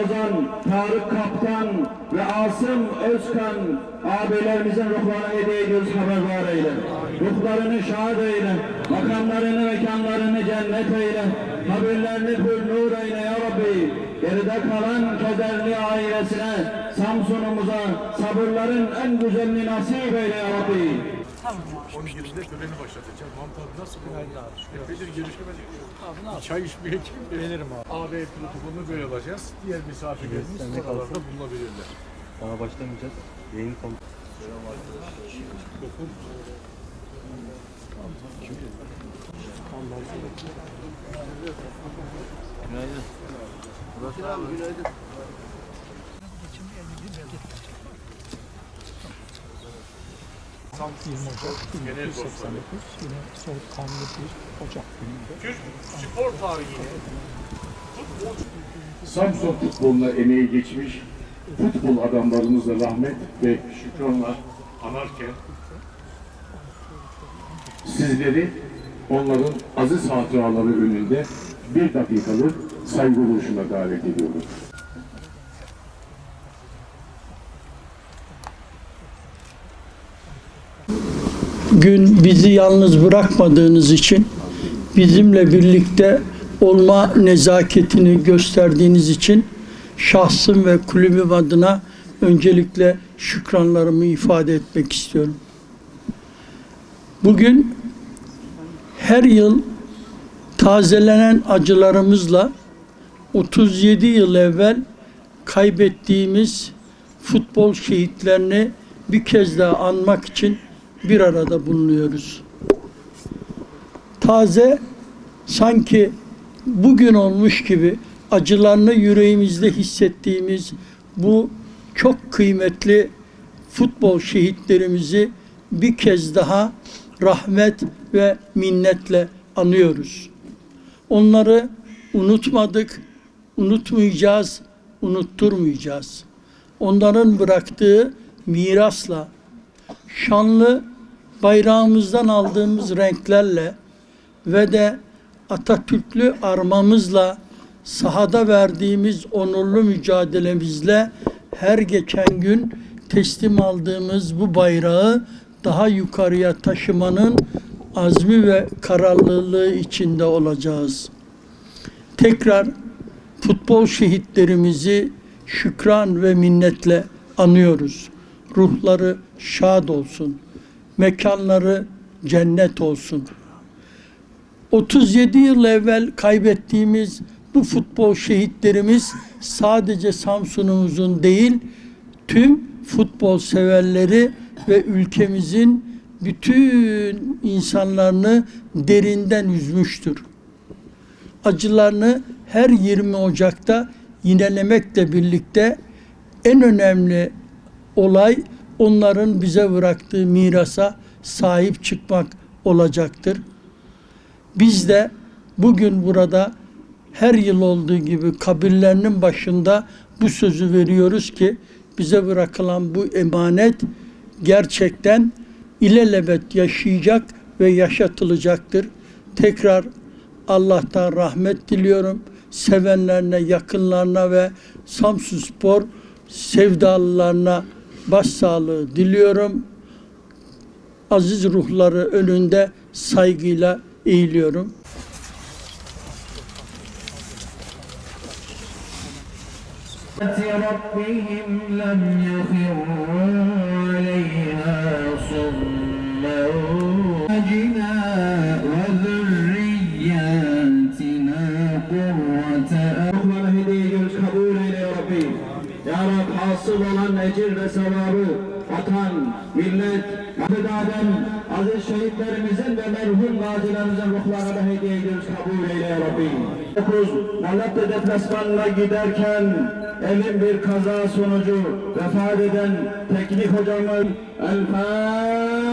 Ozan, Tarık Kaptan ve Asım Özkan abilerimizin ruhlarına hediye ediyoruz haberdar eyle. Ruhlarını şad eyle, makamlarını, mekanlarını cennet eyle, kabirlerini pür nur eyle ya Rabbi. Geride kalan kederli ailesine, Samsun'umuza sabırların en güzelini nasip eyle ya Rabbi. 12'de töreni başlatacağız. Mahmut abi nasıl bu? Epeydir görüşemedik. Bir çay içmeye kim Beğenirim abi. AB protokolünü böyle alacağız. Diğer misafirlerimiz oralarda bulunabilirler. Daha başlamayacağız. Yayın konu. Günaydın. Genel dostları. Yine soğukkanlı bir Ocak gününde. Türk spor tarihine Samsun futboluna emeği geçmiş futbol adamlarımıza rahmet ve şükranla anarken sizleri onların aziz hatıraları önünde bir dakikalık saygı duruşuna davet ediyorum. Gün bizi yalnız bırakmadığınız için, bizimle birlikte olma nezaketini gösterdiğiniz için şahsım ve kulübüm adına öncelikle şükranlarımı ifade etmek istiyorum. Bugün her yıl tazelenen acılarımızla 37 yıl evvel kaybettiğimiz futbol şehitlerini bir kez daha anmak için bir arada bulunuyoruz. Taze sanki bugün olmuş gibi acılarını yüreğimizde hissettiğimiz bu çok kıymetli futbol şehitlerimizi bir kez daha rahmet ve minnetle anıyoruz. Onları unutmadık, unutmayacağız, unutturmayacağız. Onların bıraktığı mirasla, şanlı bayrağımızdan aldığımız renklerle ve de Atatürklü armamızla sahada verdiğimiz onurlu mücadelemizle her geçen gün teslim aldığımız bu bayrağı daha yukarıya taşımanın azmi ve kararlılığı içinde olacağız. Tekrar futbol şehitlerimizi şükran ve minnetle anıyoruz. Ruhları şad olsun. Mekanları cennet olsun. 37 yıl evvel kaybettiğimiz bu futbol şehitlerimiz sadece Samsun'umuzun değil, tüm futbol severleri ve ülkemizin bütün insanlarını derinden üzmüştür. Acılarını her 20 Ocak'ta yinelemekle birlikte en önemli olay onların bize bıraktığı mirasa sahip çıkmak olacaktır. Biz de bugün burada her yıl olduğu gibi kabirlerinin başında bu sözü veriyoruz ki bize bırakılan bu emanet gerçekten ilelebet yaşayacak ve yaşatılacaktır. Tekrar Allah'tan rahmet diliyorum. Sevenlerine, yakınlarına ve Samsun Spor sevdalılarına başsağlığı diliyorum. Aziz ruhları önünde saygıyla eğiliyorum. ربهم لم يخروا عليها صما sevabı vatan, millet, Mahmud Adem, aziz şehitlerimizin ve merhum gazilerimizin ruhlarına da hediye ediyoruz kabul eyle ya Rabbi. 9. Malatya deplasmanına giderken elim bir kaza sonucu vefat eden teknik hocamız El.